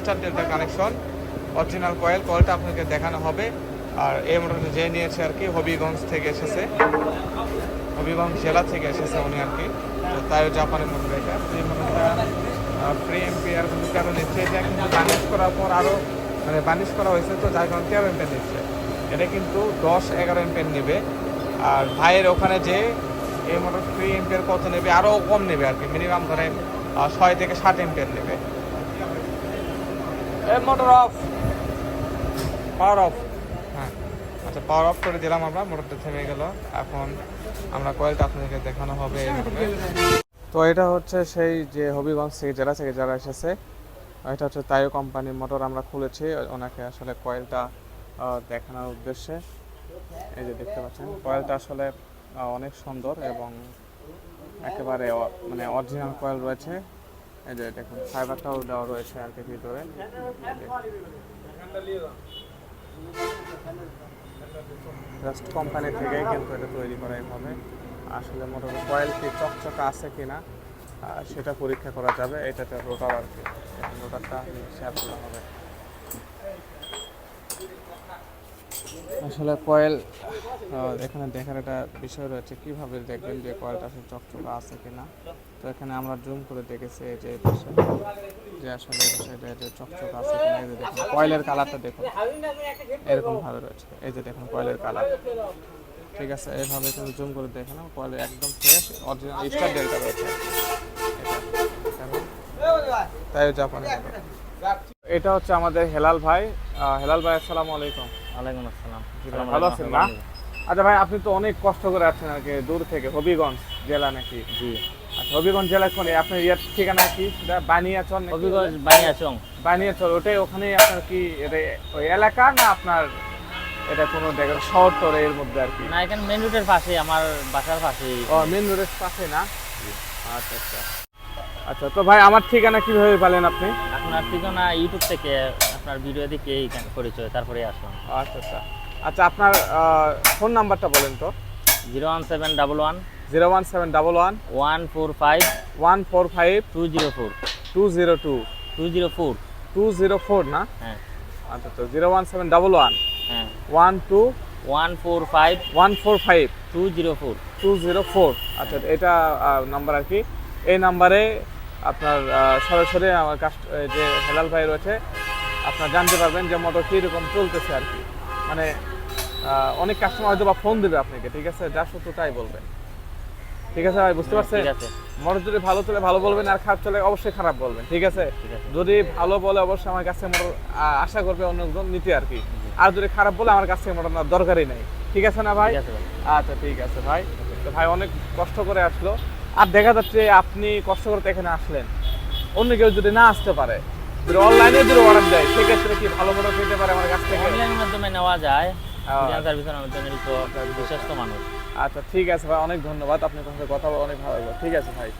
Star delta connection original coil কয়েলটা আপনাকে দেখানো হবে। আর এই মোটরটা যে নিয়েছে আর কি, হবিগঞ্জ থেকে এসেছে। হবিগঞ্জ জেলা থেকে এসেছে উনি আর কি। তো তাই জাপানের মোটর এটা। এই মোটরটা ফ্রি এম্পিয়ার কিন্তু তেরো নিচ্ছে। এটা কিন্তু বানিশ করার পর আরও মানে বানিশ করা হয়েছে তো, যার কারণে তেরো এম্পিয়ার নিচ্ছে। এটা কিন্তু দশ, এগারো এম্পিয়ার নেবে। আর ভাইয়ের ওখানে যে এই মোটর ফ্রি এম্পিয়ার কত নেবে আরও কম নেবে আর কি। মিনিমাম ধরেন ছয় থেকে সাত এম্পিয়ার নেবে। মোটর অফ পাওয়ার অফ হ্যাঁ। আচ্ছা পাওয়ার অফ করে দিলাম আমরা মোটরটা থেমে গেল। এখন আমরা কয়েলটা আপনাদেরকে দেখানো হবে তো এটা হচ্ছে সেই যে হবিগঞ্জ থেকে জেলা থেকে যারা এসেছে, এটা হচ্ছে তাইও কোম্পানির মোটর আমরা খুলেছি, ওনাকে আসলে কয়েলটা দেখানোর উদ্দেশ্যে। এই যে দেখতে পাচ্ছেন কয়েলটা আসলে অনেক সুন্দর এবং একেবারে মানে অরিজিনাল কয়েল রয়েছে। যে দেখুন ফাইবারটাও দেওয়া রয়েছে আর কি ভিতরে। জাস্ট কোম্পানি থেকেই কিন্তু এটা তৈরি করা এইভাবে আসলে মোটামুটি কয়েল কি চকচকা আছে কিনা সেটা পরীক্ষা করা যাবে। এটাতে রোটার আর কি রোটারটা শেয়ার করা হবে আসলে কয়েল এখানে দেখার একটা বিষয় রয়েছে, কীভাবে দেখবেন যে কয়েলটা আসলে চকচকা আছে কিনা। তো এখানে আমরা জুম করে দেখেছি এই যে যে আসলে যে চকচকা আছে কিনা। এই যে দেখুন, কয়েলের কালারটা দেখুন, এরকম ভাবে রয়েছে। এই যে দেখুন, কয়েলের কালার। ঠিক আছে এইভাবে কিন্তু জুম করে দেখে নাও কয়েল একদম ফ্রেশ অরিজিনাল স্টার ডেল্টা রয়েছে। তাই জাপানে এটা হচ্ছে আমাদের হেলাল ভাই। হেলাল ভাই, আসসালামু আলাইকুম। ওয়ালাইকুম আসসালাম। ভালো আছেন না আচ্ছা ভাই আপনি তো অনেক কষ্ট করে আছেন আর কি দূর থেকে হবিগঞ্জ জেলা নাকি? জি। আচ্ছা হবিগঞ্জ জেলা কোনে? আপনার ইয়ার ঠিকানা কি? সেটা বানিয়াচর? হবিগঞ্জ বানিয়াচং। বানিয়াচর ওটাই ওখানে আপনার কি এটা ওই এলাকা না আপনার এটা কোনো জায়গা শহর টর এর মধ্যে আর কি? না এখানে মেন রোডের পাশে আমার বাসার পাশে ও মেন রোডের পাশে না? আচ্ছা আচ্ছা। আচ্ছা তো ভাই আমার ঠিকানা কীভাবে পেলেন আপনি? আপনার ঠিকানা ইউটিউব থেকে আপনার ভিডিও দেখে এইখানে পরিচয় তারপরে আসলাম আচ্ছা আচ্ছা। আচ্ছা আপনার ফোন নাম্বারটা বলেন তো। Zero one seven double one. Zero one seven double one. One four five. One four five. Two zero four. Two zero two. Two zero four. Two zero four না? হ্যাঁ। আচ্ছা তো zero one seven double one. হ্যাঁ। One two. One four five. One four five. Two zero four. Two zero four. আচ্ছা এটা number আর কি। এই নাম্বারে আপনার সরাসরি আমার কাস্ট যে হেলাল ভাই রয়েছে আপনার জানতে পারবেন যে মোটর কীরকম চলতেছে আর কি। মানে অনেক কাস্টমার হয়তো বা ফোন দেবে আপনাকে ঠিক আছে? যা সত্য তাই বলবেন ঠিক আছে ভাই বুঝতে পারছেন? ঠিক মোটর যদি ভালো চলে ভালো বলবেন আর খারাপ চলে অবশ্যই খারাপ বলবেন ঠিক আছে? যদি ভালো বলে অবশ্যই আমার কাছে মোটর আশা করবে অন্যজন নিতে আর কি। আর যদি খারাপ বলে আমার কাছে মোটর নেওয়ার দরকারই নাই। ঠিক আছে না ভাই? ভাই। আচ্ছা ঠিক আছে ভাই। তো ভাই অনেক কষ্ট করে আসলো। আর দেখা যাচ্ছে আপনি কষ্ট করতে এখানে আসলেন। অন্য কেউ যদি না আসতে পারে যদি অনলাইনে যদি অর্ডার দেয় সেক্ষেত্রে কি ভালো মতো পেতে পারে আমার কাছ থেকে? অনলাইনের মাধ্যমে নেওয়া যায়। আচ্ছা। সার্ভিসের মাধ্যমে তো বিশ্বস্ত মানুষ। আচ্ছা ঠিক আছে ভাই অনেক ধন্যবাদ। আপনার সঙ্গে কথা বলে অনেক ভালো লাগল। ঠিক আছে ভাই।